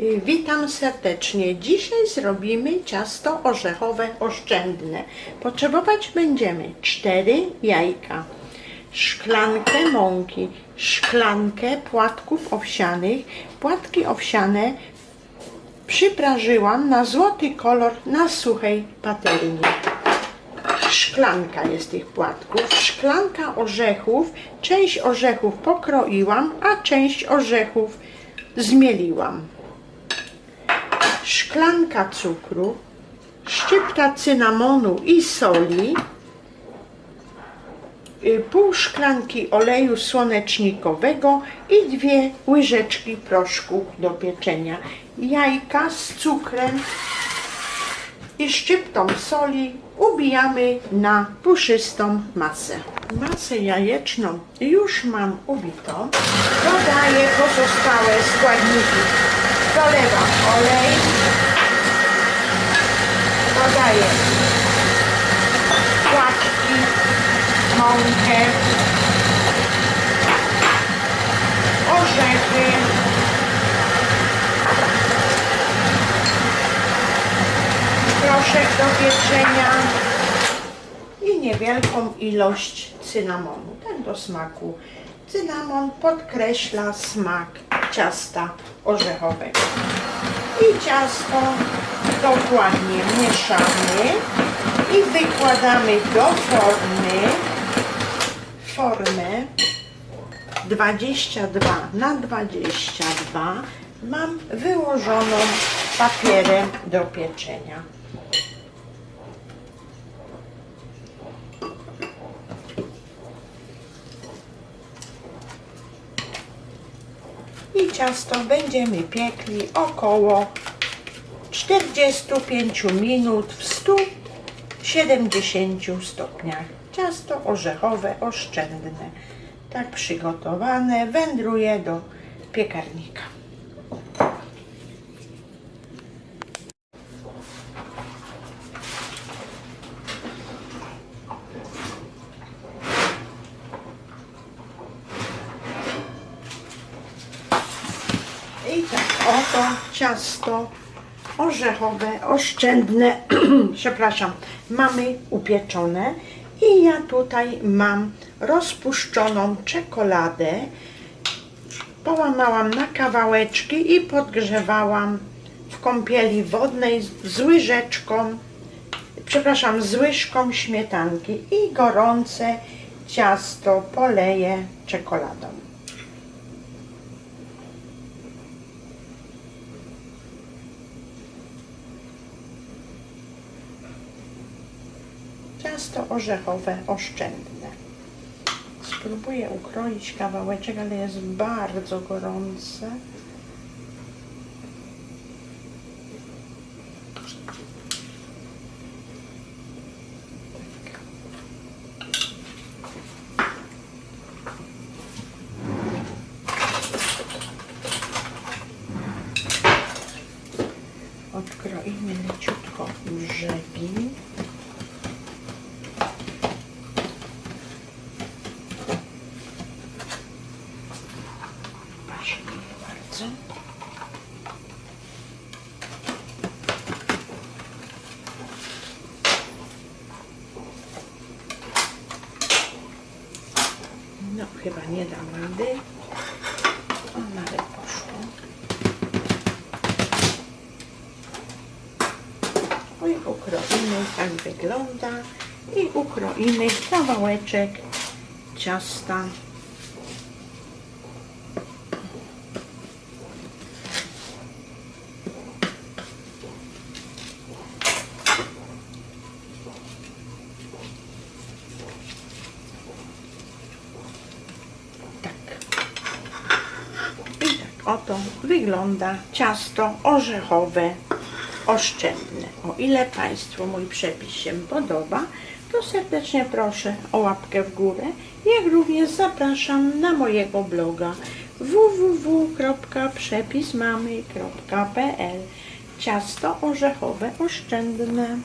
Y, Witam serdecznie. Dzisiaj zrobimy ciasto orzechowe oszczędne. Potrzebować będziemy 4 jajka, szklankę mąki, szklankę płatków owsianych. Płatki owsiane przyprażyłam na złoty kolor na suchej patelni. Szklanka jest tych płatków, szklanka orzechów. Część orzechów pokroiłam, a część orzechów zmieliłam szklanka cukru, szczypta cynamonu i soli, y, pół szklanki oleju słonecznikowego i dwie łyżeczki proszku do pieczenia. Jajka z cukrem i szczyptą soli ubijamy na puszystą masę. Masę jajeczną już mam ubitą. Dodaję pozostałe składniki. Dolewam olej. Dodaję płatki, mąkę, orzechy, proszek do pieczenia i niewielką ilość cynamonu. Ten do smaku. Cynamon podkreśla smak ciasta orzechowego. I ciasto dokładnie mieszamy i wykładamy do formy formę 22 na 22 mam wyłożoną papierem do pieczenia. I ciasto będziemy piekli około 45 minut w 170 stopniach. Ciasto orzechowe oszczędne. Tak przygotowane wędruje do piekarnika. I oto ciasto orzechowe, oszczędne, przepraszam, mamy upieczone i ja tutaj mam rozpuszczoną czekoladę. Połamałam na kawałeczki i podgrzewałam w kąpieli wodnej z łyżeczką, przepraszam, z łyżką śmietanki i gorące ciasto poleję czekoladą. Ciasto orzechowe oszczędne. Spróbuję ukroić kawałeczek, ale jest bardzo gorące. Odkroimy leciutko brzegi. Proszę bardzo. No, chyba nie dam rady. O, nawet poszło. I ukroimy, tak wygląda. I ukroimy kawałeczek ciasta. Tak. I tak oto wygląda ciasto orzechowe oszczędne. O ile Państwu mój przepis się podoba, to serdecznie proszę o łapkę w górę, jak również zapraszam na mojego bloga www.przepismamy.pl Ciasto orzechowe oszczędne.